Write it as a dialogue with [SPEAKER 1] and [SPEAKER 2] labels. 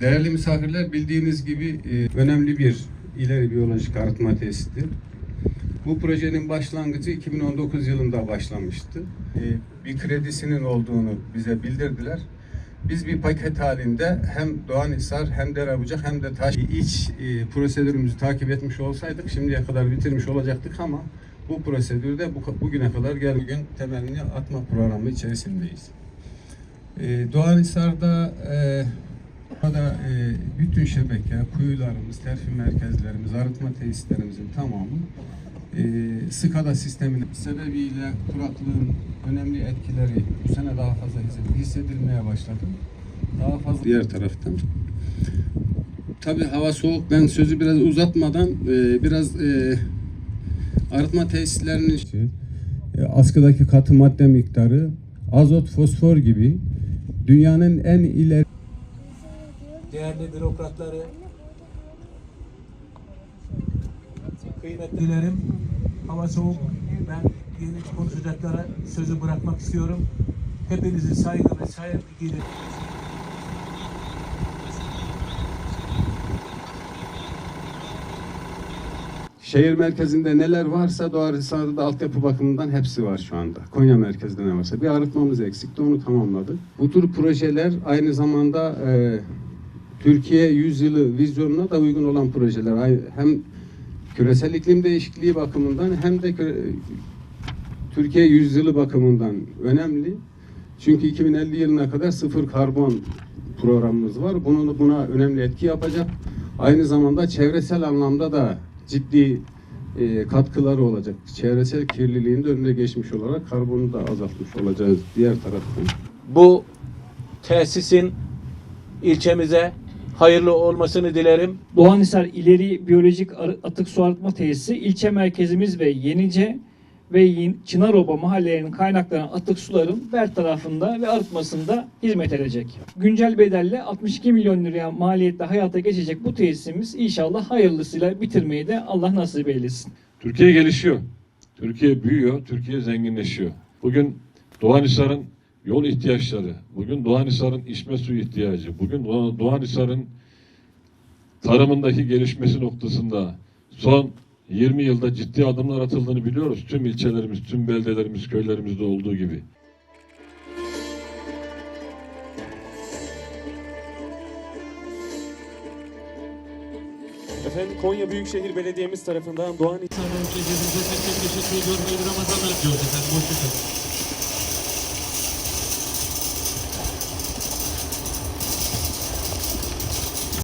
[SPEAKER 1] Değerli misafirler bildiğiniz gibi e, önemli bir ileri biyolojik arıtma tesisti. Bu projenin başlangıcı 2019 yılında başlamıştı. E, bir kredisinin olduğunu bize bildirdiler. Biz bir paket halinde hem Doğanhisar hem Derabucak hem de Taş iç e, prosedürümüzü takip etmiş olsaydık şimdiye kadar bitirmiş olacaktık ama bu prosedürde bu, bugüne kadar gel bugün temelini atma programı içerisindeyiz. E, Doğanhisar'da Burada e, bütün şebeke, kuyularımız, terfi merkezlerimiz, arıtma tesislerimizin tamamı e, SCADA sisteminin sebebiyle kuraklığın önemli etkileri bu sene daha fazla his- hissedilmeye başladı. Daha fazla diğer taraftan. Tabii hava soğuk. Ben sözü biraz uzatmadan e, biraz e, arıtma tesislerinin e, askıdaki katı madde miktarı azot, fosfor gibi dünyanın en ileri
[SPEAKER 2] değerli bürokratları, kıymetlilerim, hava soğuk, ben yeni konuşacaklara sözü bırakmak istiyorum. Hepinizi saygı ve saygıyla
[SPEAKER 1] Şehir merkezinde neler varsa Doğanhisar'da da altyapı bakımından hepsi var şu anda. Konya merkezde ne varsa. Bir arıtmamız eksikti onu tamamladık. Bu tür projeler aynı zamanda e, Türkiye yüzyılı vizyonuna da uygun olan projeler. Hem küresel iklim değişikliği bakımından hem de Türkiye yüzyılı bakımından önemli. Çünkü 2050 yılına kadar sıfır karbon programımız var. Bunun buna önemli etki yapacak. Aynı zamanda çevresel anlamda da ciddi e, katkıları olacak. Çevresel kirliliğin de önüne geçmiş olarak karbonu da azaltmış olacağız diğer taraftan.
[SPEAKER 2] bu tesisin ilçemize hayırlı olmasını dilerim.
[SPEAKER 3] Doğanhisar İleri Biyolojik Atık Su Arıtma Tesisi ilçe merkezimiz ve Yenice ve Çınaroba mahallelerinin kaynaklanan atık suların bertarafında ve arıtmasında hizmet edecek. Güncel bedelle 62 milyon liraya maliyette hayata geçecek bu tesisimiz inşallah hayırlısıyla bitirmeyi de Allah nasip eylesin.
[SPEAKER 4] Türkiye gelişiyor. Türkiye büyüyor, Türkiye zenginleşiyor. Bugün Doğanhisar'ın yol ihtiyaçları, bugün Doğanhisar'ın içme suyu ihtiyacı, bugün Doğ- Doğanhisar'ın tarımındaki gelişmesi noktasında son 20 yılda ciddi adımlar atıldığını biliyoruz. Tüm ilçelerimiz, tüm beldelerimiz, köylerimizde olduğu gibi.
[SPEAKER 5] Efendim Konya Büyükşehir Belediyemiz tarafından Doğan
[SPEAKER 6] olun, teşekkür. İyi Ramazanlar diliyoruz efendim. Hoşçakalın.